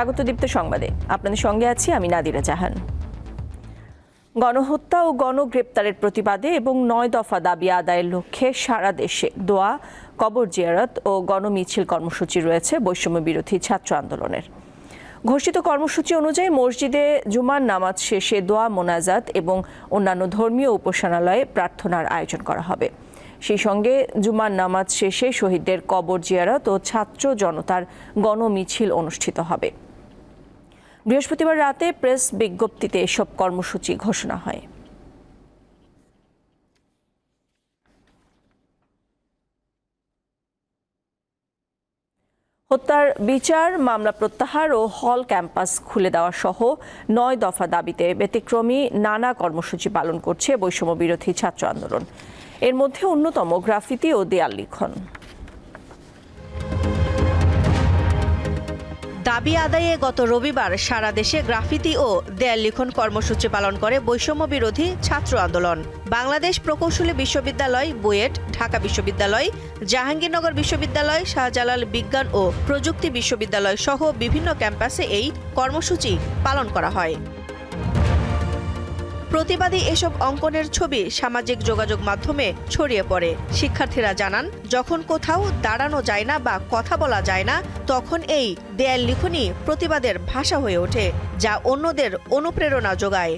স্বাগত দীপ্ত সংবাদে। আপনাদের সঙ্গে আছি আমি নাদিরা জাহান। গণহত্যা ও গণগ্রেপ্তারের প্রতিবাদে এবং নয় দফা দাবি আদায়ের লক্ষ্যে সারা দেশে দোয়া, কবর জিয়ারত ও গণমিছিল কর্মসূচি রয়েছে বৈষম্য বিরোধী ছাত্র আন্দোলনের। ঘোষিত কর্মসূচি অনুযায়ী মসজিদে জুমার নামাজ শেষে দোয়া, মোনাজাত এবং অন্যান্য ধর্মীয় উপাসনালয়ে প্রার্থনার আয়োজন করা হবে। সেই সঙ্গে জুমার নামাজ শেষে শহীদদের কবর জিয়ারত ও ছাত্র জনতার গণমিছিল অনুষ্ঠিত হবে। বৃহস্পতিবার রাতে প্রেস বিজ্ঞপ্তিতে এসব কর্মসূচি ঘোষণা হয়। হত্যার বিচার, মামলা প্রত্যাহার ও হল ক্যাম্পাস খুলে দেওয়া সহ নয় দফা দাবিতে ব্যতিক্রমী নানা কর্মসূচি পালন করছে বৈষম্য বিরোধী ছাত্র আন্দোলন। এর মধ্যে অন্যতম গ্রাফিতি ও দেয়াল লিখন। দাবি আদায়ে গত রবিবার সারা দেশে গ্রাফিতি ও দেয়াল লিখন কর্মসূচি পালন করে বৈষম্য বিরোধী ছাত্র আন্দোলন। বাংলাদেশ প্রকৌশলী বিশ্ববিদ্যালয়, বুয়েট, ঢাকা বিশ্ববিদ্যালয়, জাহাঙ্গীরনগর বিশ্ববিদ্যালয়, শাহজালাল বিজ্ঞান ও প্রযুক্তি বিশ্ববিদ্যালয় সহ বিভিন্ন ক্যাম্পাসে এই কর্মসূচি পালন করা হয়। প্রতিবাদী এসব অঙ্কনের ছবি সামাজিক যোগাযোগ মাধ্যমে ছড়িয়ে পড়ে। শিক্ষার্থীরা জানান, যখন কোথাও দাঁড়ানো যায় না বা কথা বলা যায় না, তখন এই দেয়াল লিখনই প্রতিবাদের ভাষা হয়ে ওঠে, যা অন্যদের অনুপ্রেরণা যোগায়।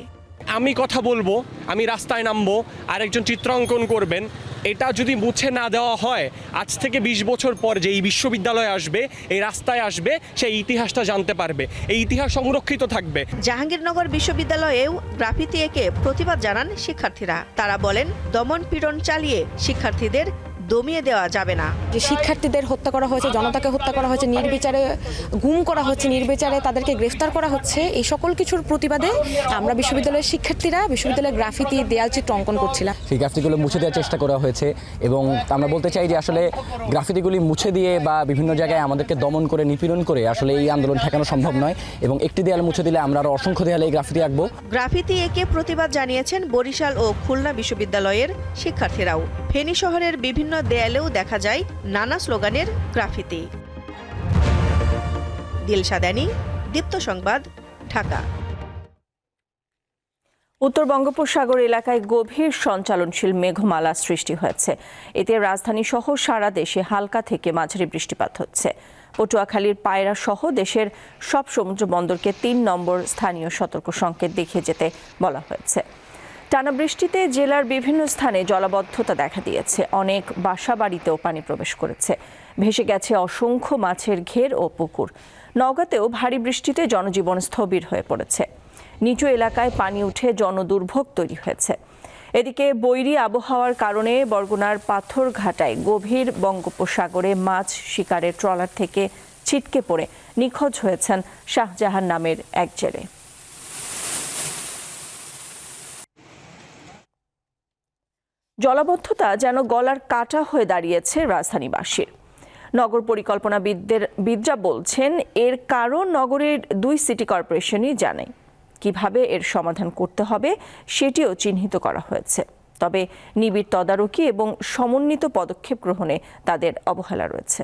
আমি কথা বলব, আমি রাস্তায় নামবো, আরেকজন চিত্র অঙ্কন করবেন এটা যদি মুছে না দেওয়া হয়, আজ থেকে ২০ বছর পর যে এই বিশ্ববিদ্যালয় আসবে, এই রাস্তায় আসবে, সেই ইতিহাসটা জানতে পারবে। এই ইতিহাস সংরক্ষিত থাকবে। জাহাঙ্গীরনগর বিশ্ববিদ্যালয়েও গ্রাফিতি একে প্রতিবাদ জানান শিক্ষার্থীরা। তারা বলেন, দমন পীড়ন চালিয়ে শিক্ষার্থীদের দমিয়ে দেওয়া যাবে না। যে শিক্ষার্থীদের হত্যা করা হয়েছে জনতাকে হত্যা করা হয়েছে নির্বিচারে গুম করা হচ্ছে নির্বিচারে তাদেরকে গ্রেফতার করা হচ্ছে এই সকল কিছুর প্রতিবাদে আমরা বিশ্ববিদ্যালয়ের শিক্ষার্থীরা বিশ্ববিদ্যালয়ের গ্রাফিতি দেয়াল চিত্র অঙ্কন করছিলাম। সেই গ্রাফিতিগুলো মুছে দেওয়ার চেষ্টা করা হয়েছে এবং আমরা বলতে চাই যে আসলে গ্রাফিতিগুলি মুছে দিয়ে বা বিভিন্ন জায়গায় আমাদেরকে দমন করে নিপীড়ন করে আসলে এই আন্দোলন ঠেকানো সম্ভব নয় এবং একটি দেয়াল মুছে দিলে আমরা আরও অসংখ্য দেয়ালে এই গ্রাফিতি আঁকবো। গ্রাফিতি একে প্রতিবাদ জানিয়েছেন বরিশাল ও খুলনা বিশ্ববিদ্যালয়ের শিক্ষার্থীরাও। ফেনী শহরের বিভিন্ন দেয়ালেও দেখা যায় নানা স্লোগানের গ্রাফিতি। দিলশাদানি দীপ্ত সংবাদ, ঢাকা। উত্তর বঙ্গোপসাগর এলাকায় গভীর সঞ্চালনশীল মেঘমালা সৃষ্টি হয়েছে। এতে রাজধানী সহ সারা দেশে হালকা থেকে মাঝারি বৃষ্টিপাত হচ্ছে। পটুয়াখালীর পায়রা সহ দেশের সব সমুদ্র বন্দরকে তিন নম্বর স্থানীয় সতর্ক সংকেত দেখিয়ে যেতে বলা হয়েছে। টানা বৃষ্টিতে জেলার বিভিন্ন স্থানে জলাবদ্ধতা দেখা দিয়েছে। অনেক বাসা বাড়িতেও পানি প্রবেশ করেছে। ভেসে গেছে অসংখ্য মাছের ঘের ও পুকুর। নওগাঁতেও ভারী বৃষ্টিতে জনজীবন স্থবির হয়ে পড়েছে। নিচু এলাকায় পানি উঠে জনদুর্ভোগ তৈরি হয়েছে। এদিকে বৈরী আবহাওয়ার কারণে বরগুনার পাথরঘাটায় গভীর বঙ্গোপসাগরে মাছ শিকারের ট্রলার থেকে ছিটকে পড়ে নিখোঁজ হয়েছেন শাহজাহান নামের এক জেলে। জলাবদ্ধতা যেন গলার কাটা হয়ে দাঁড়িয়েছে রাজধানীবাসীর। নগর পরিকল্পনাবিদদের, বিদরা বলছেন, এর কারণ নগরের দুই সিটি কর্পোরেশনই জানে। কীভাবে এর সমাধান করতে হবে সেটিও চিহ্নিত করা হয়েছে। তবে নিবিড় তদারকি এবং সমন্বিত পদক্ষেপ গ্রহণে তাদের অবহেলা রয়েছে।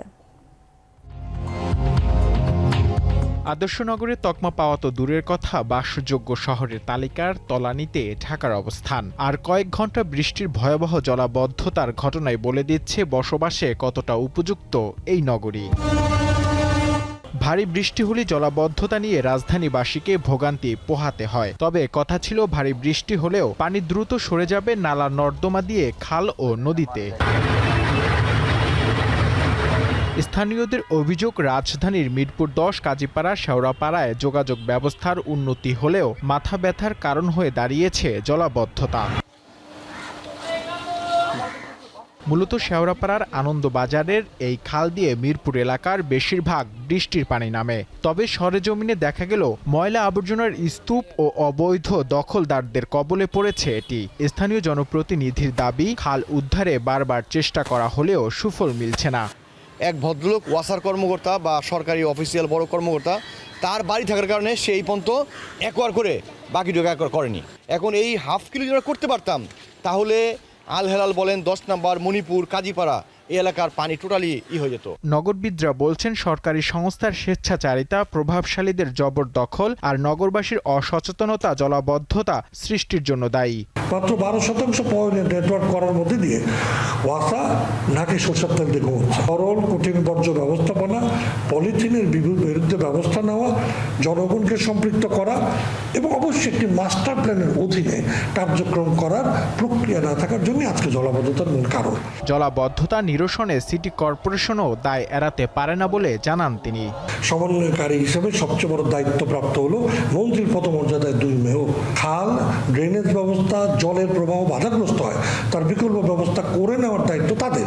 আদর্শনগরের তকমা পাওয়া তো দূরের কথা, বাসযোগ্য শহরের তালিকার তলানিতে ঢাকার অবস্থান। আর কয়েক ঘণ্টা বৃষ্টির ভয়াবহ জলাবদ্ধতার ঘটনায় বলে দিচ্ছে বসবাসে কতটা উপযুক্ত এই নগরী। ভারী বৃষ্টি হলে জলাবদ্ধতা নিয়ে রাজধানীবাসীকে ভোগান্তি পোহাতে হয়। তবে কথা ছিল, ভারী বৃষ্টি হলেও পানি দ্রুত সরে যাবে নালা নর্দমা দিয়ে খাল ও নদীতে। স্থানীয়দের অভিযোগ, রাজধানীর মিরপুর দশ, কাজীপাড়া, শেওড়াপাড়ায় যোগাযোগ ব্যবস্থার উন্নতি হলেও মাথা ব্যথার কারণ হয়ে দাঁড়িয়েছে জলাবদ্ধতা। মূলত শেওড়াপাড়ার আনন্দবাজারের এই খাল দিয়ে মিরপুর এলাকার বেশিরভাগ বৃষ্টির পানি নামে। তবে সরেজমিনে দেখা গেল, ময়লা আবর্জনার স্তূপ ও অবৈধ দখলদারদের কবলে পড়েছে এটি। স্থানীয় জনপ্রতিনিধির দাবি, খাল উদ্ধারে বারবার চেষ্টা করা হলেও সুফল মিলছে না। এক ভদ্রলোক, ওয়াসার কর্মকর্তা বা সরকারি অফিসিয়াল বড় কর্মকর্তা, তার বাড়ি থাকার কারণে সেই পর্যন্ত একবার করে বাকিটুকু একবার করেনি। এখন এই হাফ কিলো যদি করতে পারতাম, তাহলে আল হেলাল বলেন দশ নাম্বার, মণিপুর, কাজীপাড়া এই এলাকার পানি টোটালি ই হয়ে যেত। নগরবিদরা বলছেন সরকারি সংস্থার স্বেচ্ছাচারিতা প্রভাবশালীদের জবরদখল আর নগরবাসীর অসচেতনতা জলাবদ্ধতা সৃষ্টির জন্য দায়ী। মাত্র বারো শতাংশ পয়েন্টের নেটওয়ার্ক করার মধ্যে দিয়ে ওয়াসা নাকি সরষের তেল দিয়ে ঘুমোচ্ছে। সরল কঠিন বর্জ্য ব্যবস্থাপনা পলিথিনের বিরু- বিরুদ্ধে ব্যবস্থা নেওয়া জনগণকে সম্পৃক্ত করা এবং অবশ্যই একটি মাস্টার প্ল্যানের অধীনে কার্যক্রম করার প্রক্রিয়া না থাকার জন্য আজকে জলাবদ্ধতার মূল কারণ। জলাবদ্ধতা নিরসনে সিটি কর্পোরেশনও দায় এড়াতে পারে না বলে জানান তিনি। সমন্বয়কারী হিসেবে সবচেয়ে বড় দায়িত্বপ্রাপ্ত হলো মন্ত্রীর পদমর্যাদায় দুই মেয় খাল ড্রেনেজ ব্যবস্থা জলের প্রবাহ বাধাগ্রস্ত হয়। তার বিকল্প ব্যবস্থা করে নেওয়ার দায়িত্ব তাদের।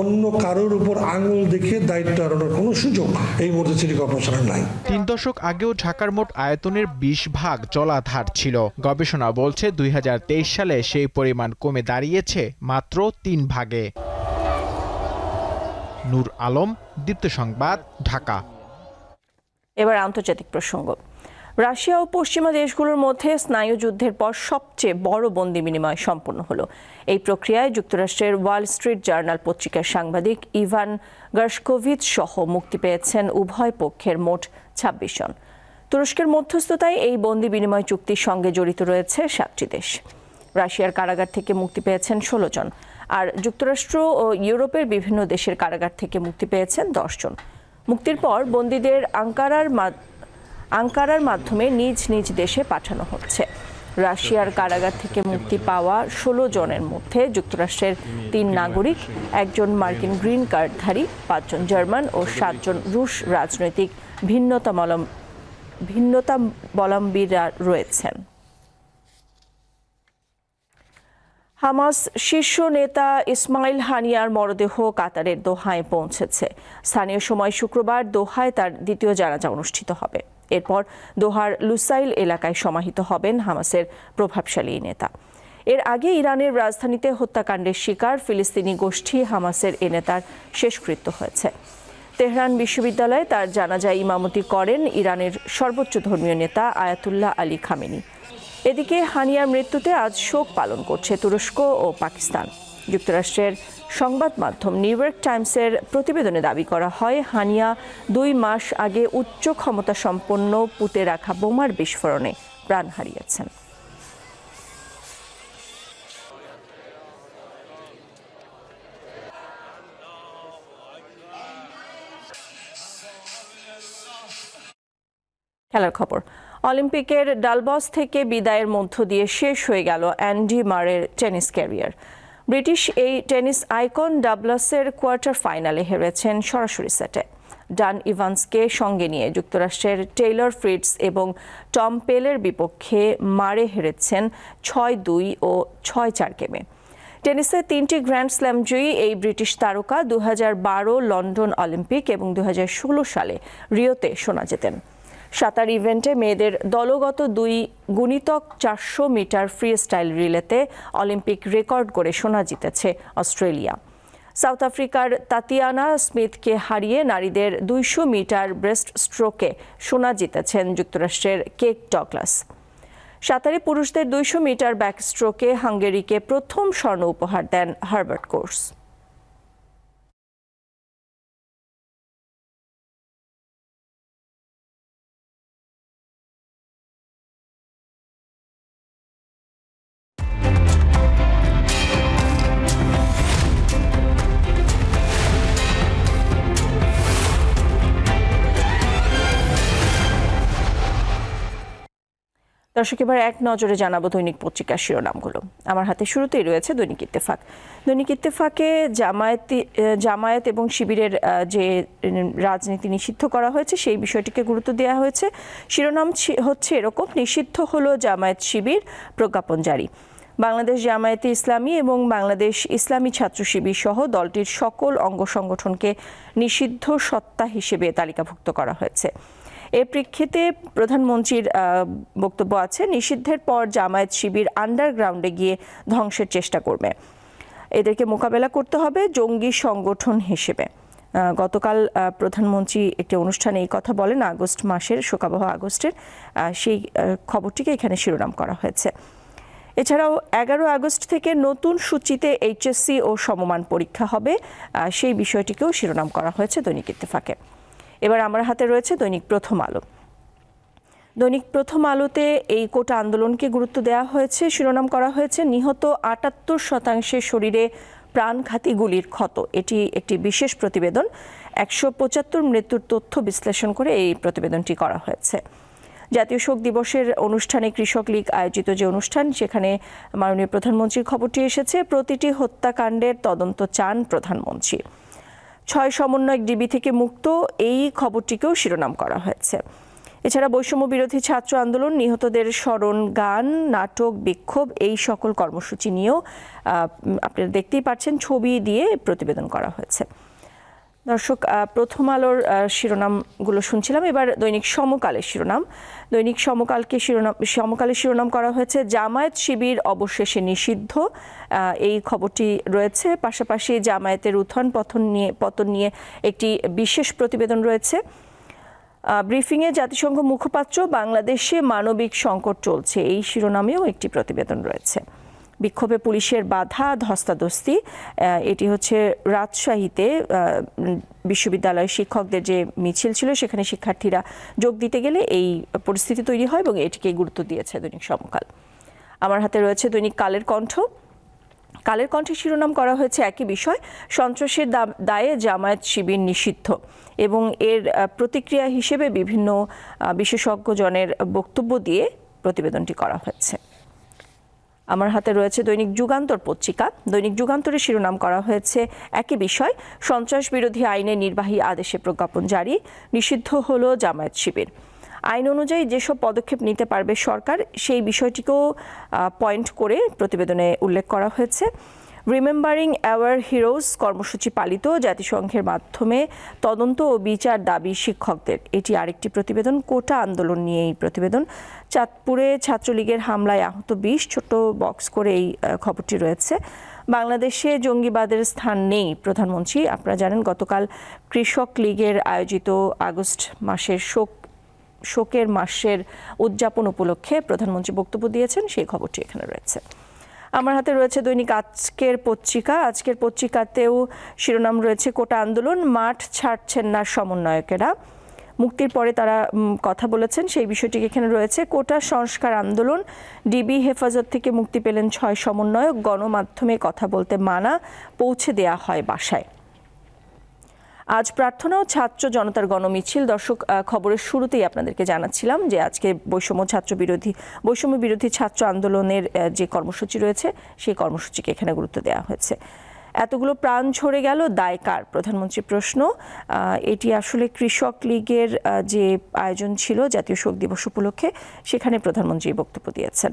অন্য কারোর উপর আঙুল দেখিয়ে দায়িত্ব এড়ানোর কোনো সুযোগ এই মুহূর্তে সিটি কর্পোরেশনের নাই। তিন দশক আগেও ঢাকার মোট আয়তনের বিশ ভাগ জলাধার ছিল। গবেষণা বলছে দুই হাজার তেইশ সালে সেই পরিমাণ কমে দাঁড়িয়েছে মাত্র তিন ভাগে। নূর আলম, দীপ্ত সংবাদ, ঢাকা। এবার আন্তর্জাতিক প্রসঙ্গ। রাশিয়া ও পশ্চিমা দেশগুলোর মধ্যে স্নায়ুযুদ্ধের পর সবচেয়ে বড় বন্দি বিনিময় সম্পন্ন হলো। এই প্রক্রিয়ায় যুক্তরাষ্ট্রের ওয়াল স্ট্রিট জার্নাল পত্রিকার সাংবাদিক ইভান গার্শকোভিচ সহ মুক্তি পেয়েছেন উভয় পক্ষের মোট ছাব্বিশ জন। তুরস্কের মধ্যস্থতায় এই বন্দি বিনিময় চুক্তির সঙ্গে জড়িত রয়েছে সাতটি দেশ। রাশিয়ার কারাগার থেকে মুক্তি পেয়েছেন ষোলো জন। আর যুক্তরাষ্ট্র ও ইউরোপের বিভিন্ন দেশের কারাগার থেকে মুক্তি পেয়েছেন দশজন। মুক্তির পর বন্দীদের আঙ্কারার আঙ্কারার মাধ্যমে নিজ নিজ দেশে পাঠানো হচ্ছে। রাশিয়ার কারাগার থেকে মুক্তি পাওয়া ষোলো জনের মধ্যে যুক্তরাষ্ট্রের তিন নাগরিক, একজন মার্কিন গ্রিন কার্ডধারী, পাঁচজন জার্মান ও সাতজন রুশ রাজনৈতিক ভিন্নতামলম ভিন্নতাবলম্বীরা রয়েছেন। হামাস শীর্ষ নেতা ইসমাইল হানিয়ার মরদেহ কাতারের দোহায় পৌঁছেছে। স্থানীয় সময় শুক্রবার দোহায় তার দ্বিতীয় জানাজা অনুষ্ঠিত হবে। এরপর দোহার লুসাইল এলাকায় সমাহিত হবেন হামাসের প্রভাবশালী নেতা। এর আগে ইরানের রাজধানীতে হত্যাকাণ্ডের শিকার ফিলিস্তিনি গোষ্ঠী হামাসের এ নেতার শেষকৃত্য হয়েছে। তেহরান বিশ্ববিদ্যালয়ে তার জানাজায় ইমামতি করেন ইরানের সর্বোচ্চ ধর্মীয় নেতা আয়াতুল্লাহ আলী খামেনি। এদিকে হানিয়ার মৃত্যুতে আজ শোক পালন করছে তুরস্ক ও পাকিস্তান। যুক্তরাষ্ট্রের সংবাদ মাধ্যম নিউ ইয়র্ক টাইমসের প্রতিবেদনে দাবি করা হয়, হানিয়া দুই মাস আগে উচ্চ ক্ষমতা সম্পন্ন পুঁতে রাখা বোমার বিস্ফোরণে প্রাণ হারিয়েছেন। খেলার খবর অলিম্পিকের ডালবস থেকে বিদায়ের মধ্য দিয়ে শেষ হয়ে গেল অ্যান্ডি মারের টেনিস ক্যারিয়ার। ব্রিটিশ এই টেনিস আইকন ডাবলাসের কোয়ার্টার ফাইনালে হেরেছেন সরাসরি সেটে। ডান ইভান্সকে সঙ্গে নিয়ে যুক্তরাষ্ট্রের টেইলর ফ্রিটস এবং টম পেলের বিপক্ষে মারে হেরেছেন ছয় দুই ও ছয় চার গেমে। টেনিসে তিনটি গ্র্যান্ড স্ল্যাম জয়ী এই ব্রিটিশ তারকা দু হাজার বারো লন্ডন অলিম্পিক এবং দু হাজার ষোলো সালে রিওতে শোনা জেতেন। সাঁতার ইভেন্টে মেয়েদের দলগত দুই গুণিতক চারশো মিটার ফ্রি স্টাইল রিলেতে অলিম্পিক রেকর্ড করে সোনা জিতেছে অস্ট্রেলিয়া। সাউথ আফ্রিকার তাতিয়ানা স্মিথকে হারিয়ে নারীদের দুইশো মিটার ব্রেস্ট স্ট্রোকে সোনা জিতেছেন যুক্তরাষ্ট্রের কেক ডগলাস। সাঁতারে পুরুষদের দুইশো মিটার ব্যাক স্ট্রোকে হাঙ্গেরিকে প্রথম স্বর্ণ উপহার দেন হার্বার্ট কোর্স। দর্শক, এবার এক নজরে জানাব দৈনিক পত্রিকার শিরোনামগুলো। আমার হাতে শুরুতেই রয়েছে দৈনিক ইত্তেফাক। দৈনিক ইত্তেফাকে জামায়াতি জামায়াত এবং শিবিরের যে রাজনীতি নিষিদ্ধ করা হয়েছে, সেই বিষয়টিকে গুরুত্ব দেওয়া হয়েছে। শিরোনাম হচ্ছে এরকম, নিষিদ্ধ হলো জামায়াত শিবির, প্রজ্ঞাপন জারি। বাংলাদেশ জামায়াতে ইসলামী এবং বাংলাদেশ ইসলামী ছাত্র শিবির সহ দলটির সকল অঙ্গ সংগঠনকে নিষিদ্ধ সত্তা হিসেবে তালিকাভুক্ত করা হয়েছে। এর প্রেক্ষিতে প্রধানমন্ত্রীর বক্তব্য আছে, নিষিদ্ধের পর জামায়াত শিবির আন্ডারগ্রাউন্ডে গিয়ে ধ্বংসের চেষ্টা করবে। এদেরকে মোকাবেলা করতে হবে জঙ্গি সংগঠন হিসেবে। গতকাল প্রধানমন্ত্রী একটি অনুষ্ঠানে এই কথা বলেন, আগস্ট মাসের, শোকাবহ আগস্টের সেই খবরটিকে এখানে শিরোনাম করা হয়েছে। এছাড়াও এগারো আগস্ট থেকে নতুন সূচিতে এইচএসসি ও সমমান পরীক্ষা হবে। সেই বিষয়টিকেও শিরোনাম করা হয়েছে দৈনিক ইত্তেফাকে। এবার আমার হাতে রয়েছে দৈনিক প্রথম আলো। দৈনিক প্রথম আলোতে এই কোটা আন্দোলনকে গুরুত্ব দেওয়া হয়েছে, শিরোনাম করা হয়েছে, নিহত আটাত্তর শতাংশের শরীরে প্রাণঘাতী গুলির ক্ষত। এটি একটি বিশেষ প্রতিবেদন। একশো পঁচাত্তর মৃত্যুর তথ্য বিশ্লেষণ করে এই প্রতিবেদনটি করা হয়েছে। জাতীয় শোক দিবসের অনুষ্ঠানে কৃষক লীগ আয়োজিত যে অনুষ্ঠান, সেখানে মাননীয় প্রধানমন্ত্রীর খবরটি এসেছে। প্রতিটি হত্যাকাণ্ডের তদন্ত চান প্রধানমন্ত্রী। ছয় সমন্বয়ক ডিবি থেকে মুক্ত, এই খবরটিকেও শিরোনাম করা হয়েছে। এছাড়া বৈষম্য বিরোধী ছাত্র আন্দোলন, নিহতদের স্মরণ, গান, নাটক, বিক্ষোভ, এই সকল কর্মসূচি নিয়েও আপনারা দেখতেই পাচ্ছেন ছবি দিয়ে প্রতিবেদন করা হয়েছে। দর্শক প্রথম আলোর শিরোনামগুলো শুনছিলাম। এবার দৈনিক সমকালের শিরোনাম। দৈনিক সমকালকে শিরোনাম, সমকালের শিরোনাম করা হয়েছে, জামায়াত শিবির অবশেষে নিষিদ্ধ। এই খবরটি রয়েছে। পাশাপাশি জামায়াতের উত্থান পতন নিয়ে পতন নিয়ে একটি বিশেষ প্রতিবেদন রয়েছে। ব্রিফিংয়ে জাতিসংঘ মুখপাত্র, বাংলাদেশে মানবিক সংকট চলছে। এই শিরোনামেও একটি প্রতিবেদন রয়েছে। বিক্ষোভে পুলিশের বাধা, ধস্তাধস্তি এটি হচ্ছে রাজশাহীতে বিশ্ববিদ্যালয়ের শিক্ষকদের যে মিছিল ছিল, সেখানে শিক্ষার্থীরা যোগ দিতে গেলে এই পরিস্থিতি তৈরি হয় এবং এটিকে গুরুত্ব দিয়েছে দৈনিক সমকাল। আমার হাতে রয়েছে দৈনিক কালের কণ্ঠ। কালের কণ্ঠে শিরোনাম করা হয়েছে একই বিষয়, সন্ত্রাসের দায়ে জামায়াত শিবির নিষিদ্ধ এবং এর প্রতিক্রিয়া হিসেবে বিভিন্ন বিশেষজ্ঞজনের বক্তব্য দিয়ে প্রতিবেদনটি করা হয়েছে। আমার হাতে রয়েছে দৈনিক যুগান্তর পত্রিকা। দৈনিক যুগান্তরের শিরোনাম করা হয়েছে একই বিষয় সন্ত্রাস বিরোধী আইনে নির্বাহী আদেশে প্রজ্ঞাপন জারি, নিষিদ্ধ হল জামায়াত শিবির। আইন অনুযায়ী যেসব পদক্ষেপ নিতে পারবে সরকার, সেই বিষয়টিকেও পয়েন্ট করে প্রতিবেদনে উল্লেখ করা হয়েছে। রিমেম্বারিং অ্যাওয়ার হিরোজ কর্মসূচি পালিত জাতিসংঘের মাধ্যমে তদন্ত ও বিচার দাবি শিক্ষকদের। এটি আরেকটি প্রতিবেদন, কোটা আন্দোলন নিয়ে এই প্রতিবেদন। চাঁদপুরে ছাত্রলীগের হামলায় আহত বিশ ছোট বক্স করে এই খবরটি রয়েছে। বাংলাদেশে জঙ্গিবাদের স্থান নেই, প্রধানমন্ত্রী। আপনারা জানেন, গতকাল কৃষক লীগের আয়োজিত আগস্ট মাসের শোক, শোকের মাসের উদযাপন উপলক্ষে প্রধানমন্ত্রী বক্তব্য দিয়েছেন। সেই খবরটি এখানে রয়েছে। আমার হাতে রয়েছে দৈনিক আজকের পত্রিকা। আজকের পত্রিকাতেও শিরোনাম রয়েছে, কোটা আন্দোলন, মাঠ ছাড়ছেন না সমন্বয়কেরা। মুক্তির পরে তারা কথা বলেছেন, সেই বিষয়টি এখানে রয়েছে। কোটা সংস্কার আন্দোলন, ডিবি হেফাজত থেকে মুক্তি পেলেন ছয় সমন্বয়ক, গণমাধ্যমে কথা বলতে মানা পৌঁছে দেয়া হয় বাসায়। আজ প্রার্থনা ও ছাত্র জনতার গণমিছিল। দর্শক খবরের শুরুতেই আপনাদেরকে জানাচ্ছিলাম যে আজকে বৈষম্য ছাত্র বিরোধী, বৈষম্য বিরোধী ছাত্র আন্দোলনের যে কর্মসূচি রয়েছে, সেই কর্মসূচিকে এখানে গুরুত্ব দেওয়া হয়েছে। এতগুলো প্রাণ ঝরে গেল, দায় কার? প্রধানমন্ত্রীর প্রশ্ন এটি আসলে কৃষক লীগের যে আয়োজন ছিল, জাতীয় শোক দিবস উপলক্ষে, সেখানে প্রধানমন্ত্রী বক্তব্য দিয়েছেন।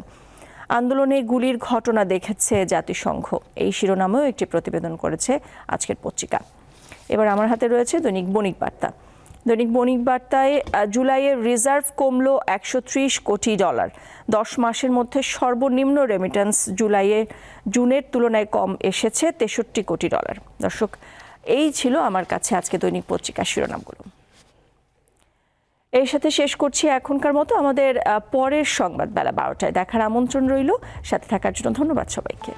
আন্দোলনে গুলির ঘটনা দেখেছে জাতিসংঘ। এই শিরোনামেও একটি প্রতিবেদন করেছে আজকের পত্রিকা। এবার আমার হাতে রয়েছে দৈনিক বণিক বার্তা। দৈনিক বণিক বার্তায় জুলাইয়ের রিজার্ভ কমলো একশো ত্রিশ কোটি ডলার। দশ মাসের মধ্যে সর্বনিম্ন রেমিটেন্স জুলাইয়ে জুনের তুলনায় কম এসেছে তেষট্টি কোটি ডলার। দর্শক, এই ছিল আমার কাছে আজকে দৈনিক পত্রিকার শিরোনামগুলো। এর সাথে শেষ করছি এখনকার মতো আমাদের পরের সংবাদ বেলা বারোটায়। দেখার আমন্ত্রণ রইল। সাথে থাকার জন্য ধন্যবাদ সবাইকে।